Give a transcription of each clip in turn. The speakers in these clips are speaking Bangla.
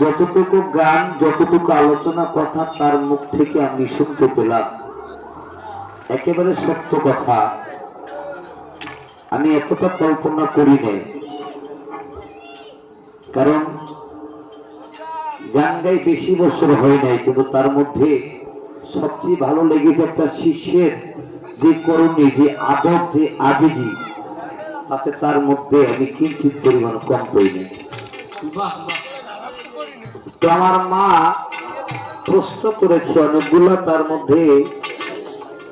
যতটুকু গান, যতটুকু আলোচনা কথা তার মুখ থেকে আমি শুনতে পেলাম। একেবারে সত্য কথা। আমি এতটা কল্পনা করি নাই। কারণ গান গাই বেশি বছর হয় নাই, কিন্তু তার মধ্যে সবচেয়ে ভালো লেগেছে একটা শিষ্যের যে করণী, যে আদব যে আজিজি, তাতে তার মধ্যে আমি কিঞ্চিত পরিমাণ কম বাহ বাহ। তো আমার মা প্রশ্ন করেছে অনেকগুলো, তার মধ্যে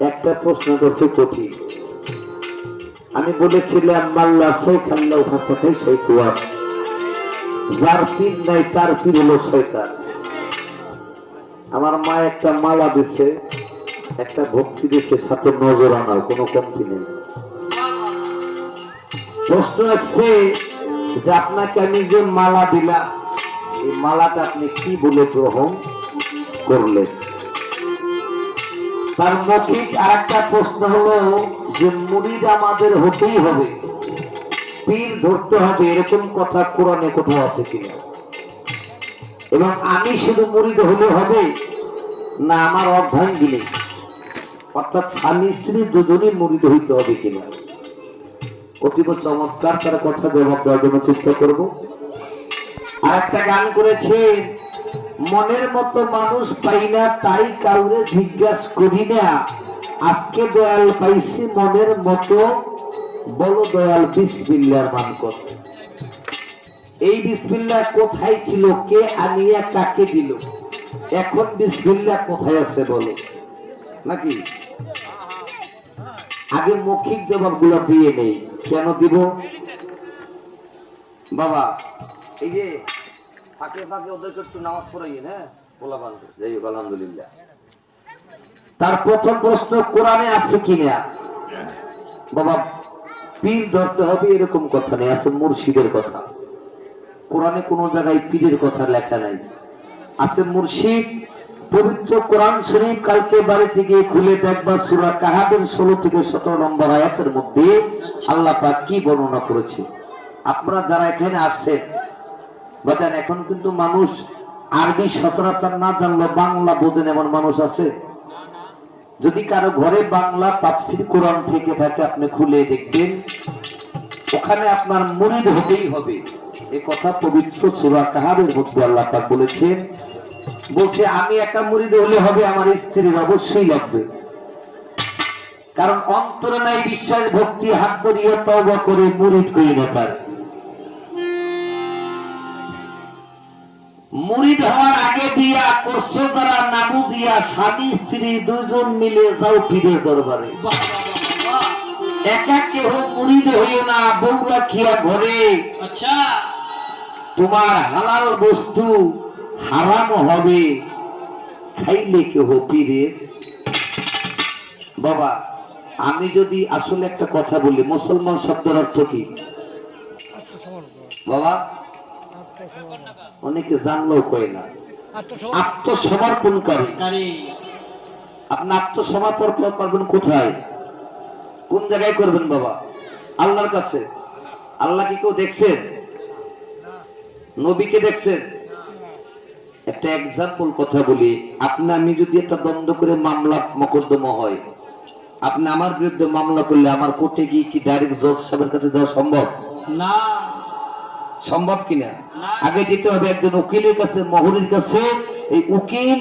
একটা প্রশ্ন করছে কঠিন। আমি বলেছিলাম, মাল্লা শেখ আল্লাহ ফাঁসাখাই শৈতুয়ার যার পীর নাই, তার পীর হলো শয়তান। আমার মা একটা মালা দিছে, একটা ভক্তি দিচ্ছে সাথে নজর আনার কোনো কমতি নেই। প্রশ্ন আসছে যে, আপনাকে আমি যে মালা দিলাম এই মালাটা আপনি কি বলে গ্রহণ করলেন? তার মৌখিক আর একটা প্রশ্ন হলো যে মুড়িদ আমাদের হতেই হবে। পীর ধরতে হবে, এরকম কথা কোরআনে কোথাও আছে কিনা? এবং আমি শুধু মুড়িদ হলে হবে না আমার অর্ধাঙ্গিনী? অর্থাৎ স্বামী, স্ত্রী দুজনই মুড়িদ হইতে হবে কিনা? অতীব চমৎকার তার কথা জবাব দেওয়ার জন্য চেষ্টা করব। আর একটা গান করেছে, মনের মতো মানুষ পাই না, তাই কাউরে জিজ্ঞাসা করি না। আজকে দয়াল পাইছি মনের মতো বলো দয়াল বিসমিল্লার মান কত এই বিসমিল্লা কোথায় ছিল? কে আনিয়া কাকে দিল? এখন বিসমিল্লা কোথায় আছে বলো? নাকি? আগে মৌখিক জবাব জবাবগুলো দিয়ে নেই। কেন দিব? বাবা, এই যে ফাঁকে ফাঁকে ওদেরকে একটু নামাজ পড়াইয়েন হ্যাঁ? বলা ভালো। যাই হোক আলহামদুলিল্লাহ। তার প্রথম প্রশ্ন কোরআনে আছে কিনা বাবা পীর ধরতে হবে এরকম কথা নেই আছে মুর্শিদের কথা। কোরআনে কোনো জায়গায় পীরের কথা লেখা নাই। আছে মুর্শিদ পবিত্র কোরআন শরীফ কালকে বাড়ি থেকে খুলে দেখবার সুরা কাহাবের ষোলো থেকে সতেরো নম্বর আয়াতের মধ্যে আল্লাহ পাক কি বর্ণনা করেছে? আপনারা যারা এখানে আসছেন বাজান এখন কিন্তু মানুষ আরবি সচরাচর না জানলো বাংলা বোঝেন এমন মানুষ আছে। যদি কারও ঘরে বাংলা তাফসির কোরআন থেকে থাকে, আপনি খুলে দেখবেন, ওখানে আপনার মুরিদ হতেই হবে। এ কথা পবিত্র সূরা কাহাবের মধ্যে আল্লাহ পাক বলেছেন, বলছে, আমি একা মুরিদ হলে হবে, আমার স্ত্রীর অবশ্যই লাগবে। কারণ অন্তরে নাই বিশ্বাস, ভক্তি, হাত ধরিয়ে তওবা করে মুরিদ করি না তার। মুরিদ হওয়ার আগে বিয়া করছ তারা নামু দিয়া স্বামী স্ত্রী দুজন মিলে যাও পীরের দরবারে। একা কেহ মুরিদ হইও না বউ রাখিয়া ঘরে। আচ্ছা। তোমার হালাল বস্তু হারাম হবে খাইলে কেহ পীরের? বাবা আমি যদি আসলে একটা কথা বলি মুসলমান শব্দের অর্থ কি? বাবা অনেকে জানলেও কয় না। আত্মসমর্পণকারী। কারি। আপনি আত্মসমর্পণ করবেন কোথায়? কোন জায়গায় করবেন বাবা? আল্লাহর কাছে। আল্লাহ কি কেউ দেখছেন? নবীকে দেখছেন? একটা এক্সাম্পল কথা বলি। আপনি আমি যদি একটা দ্বন্দ্ব করে মামলা মকদ্দমা হয় আপনি আমার বিরুদ্ধে মামলা করলে আমার কোর্টে গিয়ে কি ডাইরেক্ট জজ সাহেবের কাছে যাওয়া সম্ভব? না। সম্ভব কিনা? আগে যেতে হবে একজন উকিলের কাছে, মহুরের কাছে। এই উকিল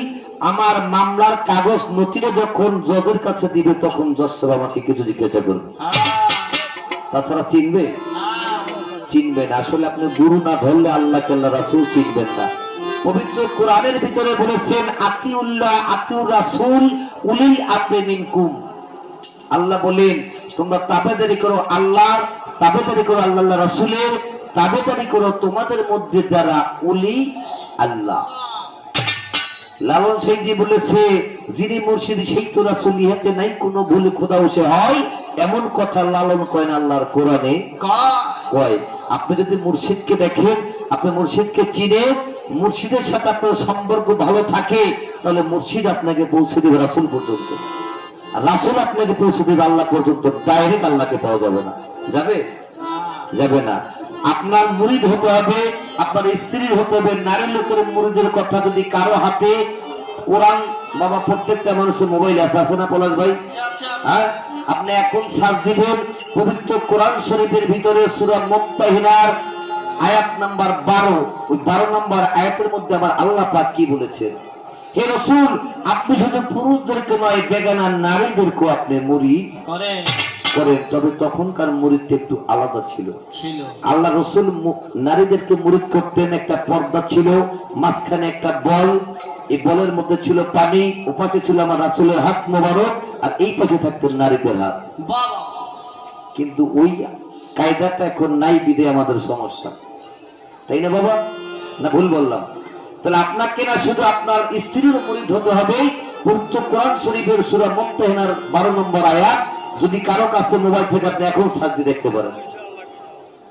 আমার মামলার কাগজ নথিটা যখন জজের কাছে দিবে, তখন জজ সাহেব আমাকে কিছু জিজ্ঞাসা করবে। তাছাড়া চিনবে? না চিনবে না। আসলে আপনি গুরু না ধরলে আল্লাহ কেল্লা রাসুল চিনবেন না? পবিত্র কোরআনের ভিতরে বলেছেন, আতিউল্লাহ, আতিউর রাসুল, উলিল আপনি মিনকুম। আল্লাহ বলেন, তোমরা তাবেদারি করো আল্লাহর, তাবেদারি করো আল্লাহ আল্লাহ তাবেদারি করো, তোমাদের মধ্যে যারা উলি আল্লাহ। লালন সিংজি বলেছে, যিনি মুর্শিদ সেই তো রাসুল, ইহাতে নাই কোনো ভুল খোদা সে হয়, এমন কথা লালন কয় না আল্লাহর কোরআনে। কয়, আপনি যদি মুর্শিদকে দেখেন, আপনি মুর্শিদকে চিনেন, মুর্শিদের সাথে আপনার সম্পর্ক ভালো থাকে, তাহলে মুর্শিদ আপনাকে পৌঁছে দেবে রাসুল পর্যন্ত। রাসুল আপনাকে পৌঁছে দেবে আল্লাহ পর্যন্ত ডাইরেক্ট আল্লাহকে পাওয়া যাবে না। যাবে? যাবে না। আপনার মুরিদ হতে হবে আপনার স্ত্রীর হতে হবে নারী লোকের মুরিদের কথা যদি কারও হাতে কোরআন বাবা প্রত্যেকটা মানুষের মোবাইল আছে আছে না পলাশ ভাই? আচ্ছা আচ্ছা। হ্যাঁ? আপনি এখন সাজ দিবেন পবিত্র কোরআন শরীফের ভিতরে সুরা মুক্তাহিনার আয়াত নাম্বার বারো ওই বারো নাম্বার আয়াতের মধ্যে আমার আল্লাহ পাক কি বলেছেন? হে রসুল আপনি শুধু পুরুষদেরকে নয় বেগানা নারীদেরকেও আপনি মুড়ি করে তবে তখনকার মুড়িটা একটু আলাদা ছিল। আল্লাহ রসুল নারীদেরকে মুরিদ করতেন একটা পর্দা ছিল মাঝখানে একটা বল এই বলের মধ্যে ছিল পানি ওপাশে ছিল আমার রাসুলের হাত মোবারক আর এই পাশে থাকতেন নারীদের হাত। কিন্তু ওই কায়দাটা এখন নাই বিদে আমাদের সমস্যা। তাই না বাবা? না ভুল বললাম। তাহলে আপনাকে না শুধু আপনার স্ত্রীর মুরিদ হতে হবে। পবিত্র কোরআন শরীফের সুরা মুক্তাহিনার বারো নম্বর আয়াত যদি কারও কাছে মোবাইল থেকে আপনি এখন সাজি দেখতে পারেন।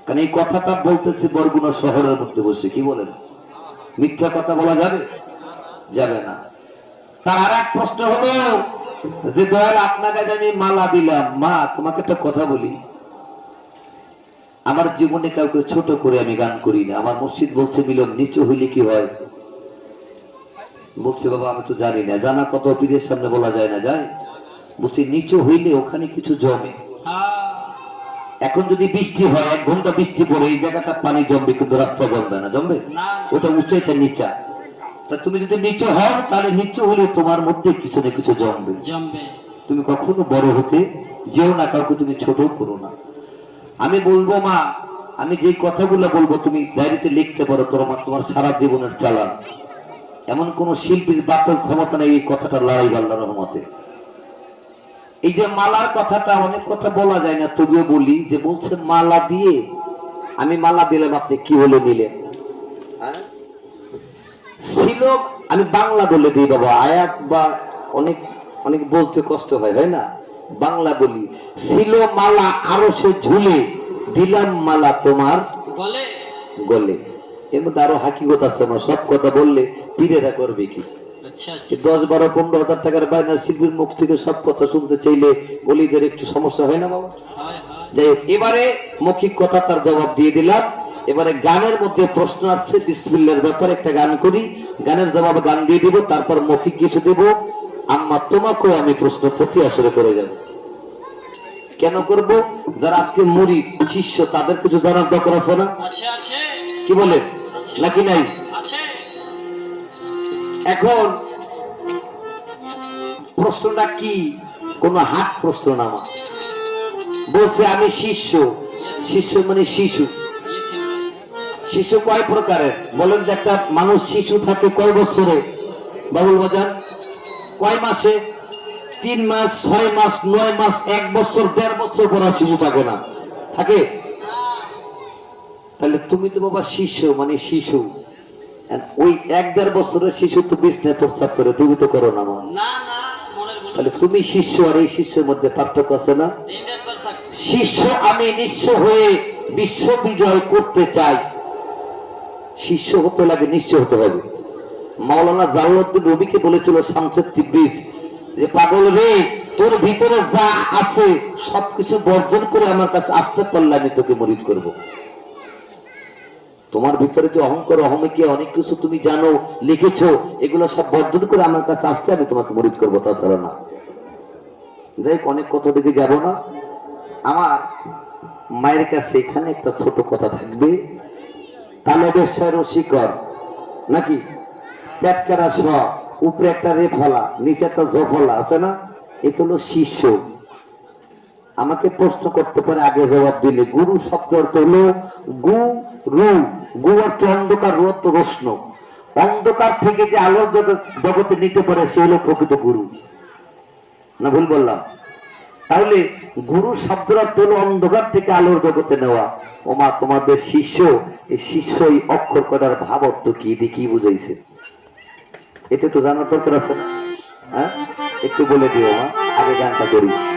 কারণ এই কথাটা বলতেছি বরগুনা শহরের মধ্যে বসে, কি বলেন? মিথ্যা কথা বলা যাবে? যাবে না। তার এক প্রশ্ন হলো যে, দয়াল, আপনাকে আমি মালা দিলাম, মা, তোমাকে একটা কথা বলি। আমার জীবনে কাউকে ছোট করে আমি গান করি না। আমার মসজিদ বলছে, মিলন, নিচু হইলে কি হয়? বলছে, বাবা, আমি তো জানি না। জানা কত পীরের সামনে বলা যায় না যায় বলছি নিচু হইলে ওখানে কিছু জমে। হ্যাঁ। এখন যদি বৃষ্টি হয় এক ঘণ্টা বৃষ্টি পড়ে এই জায়গাটা পানি জমবে কিন্তু রাস্তা জমবে না জমবে? ওটা উঁচাইতে নিচা। তা তুমি যদি নিচু হও তাহলে নিচু হলে তোমার মধ্যে কিছু না কিছু জমবে। জমবে। তুমি কখনো বড় হতে যেও না কাউকে তুমি ছোট করো না। আমি বলব মা আমি যে কথাগুলো বলব তুমি ডায়েরিতে লিখতে পারো তোমার তোমার সারা জীবনের চালান। এমন কোন শিল্পীর বাপের ক্ষমতা নেই এই কথাটা লড়াই আল্লাহ রহমতে। এই যে মালার কথাটা অনেক কথা বলা যায় না তবুও বলি যে বলছে মালা দিয়ে। আমি মালা দিলাম আপনি কি হলে নিলেন? হ্যাঁ? ছিল আমি বাংলা বলে দিই বাবা আয়াত বা অনেক অনেক বুঝতে কষ্ট হয় হয় না? বাংলা বলি। ছিল মালা আরও সে ঝুলে দিলাম মালা তোমার গলে। গলে। এর মধ্যে আরও হাকিগত আছে না সব কথা বললে পীরেরা করবে কি? আচ্ছা দশ বারো পনেরো হাজার টাকার বায়নার শিল্পীর মুখ থেকে সব কথা শুনতে চাইলে বলিদের একটু সমস্যা হয় না বাবা? যাই হোক, এবারে মৌখিক কথা তার জবাব দিয়ে দিলাম। এবারে গানের মধ্যে প্রশ্ন আসছে বিসমিল্লার ব্যাপারে একটা গান করি। গানের জবাবে গান দিয়ে দিব তারপর মৌখিক কিছু দেব। আম্মা তোমাকেও আমি প্রশ্ন প্রতি আসরে করে যাব। কেন করব? যারা আজকে মুড়ি শিষ্য তাদের কিছু জানার দরকার আছে না? কি বলেন? নাকি নাই? এখন প্রশ্নটা কি? কোন হাত প্রশ্ন আমার। বলছে আমি শিষ্য। শিষ্য মানে শিশু। শিশু কয় প্রকারের? বলেন যে একটা মানুষ শিশু থাকে কয় বছরে? বাবুল বাজার কয় মাসে? তিন মাস ছয় মাস নয় মাস এক বছর দেড় বছর পর শিশু থাকে না। থাকে? তুমি তো বাবা শিশু মানে শিশু। ওই এক দেড় বছরের শিশু তো বিছনায় প্রস্তাব করে তুমি তো করো না তাহলে তুমি শিষ্য আর এই শিষ্যের মধ্যে পার্থক্য আছে না? শিষ্য আমি নিঃস্ব হয়ে বিশ্ব বিজয় করতে চাই। শিষ্য হতে লাগে নিশ্চয় হতে হবে। মাওলানা জালালউদ্দিন রবিকে বলেছিল শামসেদ তিব্রিজ যে পাগল রে তোর ভিতরে যা আছে সবকিছু বর্জন করে আমার কাছে আসতে পারলে আমি তোকে মরিদ করব। তোমার ভিতরে যে অহংকার, অহমিকে, অনেক কিছু তুমি জানো, লিখেছো, এগুলো সব বর্জন করে আমার কাছে আসলে আমি তোমাকে মরিদ করব, তাছাড়া না। যাই অনেক কথা দিকে যাব না। আমার মায়ের কাছে এখানে একটা ছোট কথা থাকবে। তালে ব্যবসায় রসিকর নাকি? পেটকারা স উপরে একটা রেফলা, নিচে একটা জফলা, আছে না? তো হলো শিষ্য। আমাকে প্রশ্ন করতে পারে, আগে জবাব দিলে। গুরু শব্দ অর্থ হলো গু, রু। গু অর্থ অন্ধকার, রু অর্থ রোষ্ণ অন্ধকার থেকে যে জগৎ- জগতে নিতে পারে, সে হলো প্রকৃত গুরু। না ভুল বললাম? তাহলে গুরু শব্দের অর্থ হলো অন্ধকার থেকে আলোর জগতে নেওয়া। ওমা, তোমাদের শিষ্য, এই শিষ্য এই অক্ষর কটার ভাব অর্থ কি? কি বুঝাইছে? এটা তো জানার দরকার আছে না? হ্যাঁ? একটু বলে দিও, মা। আগে গানটা করি।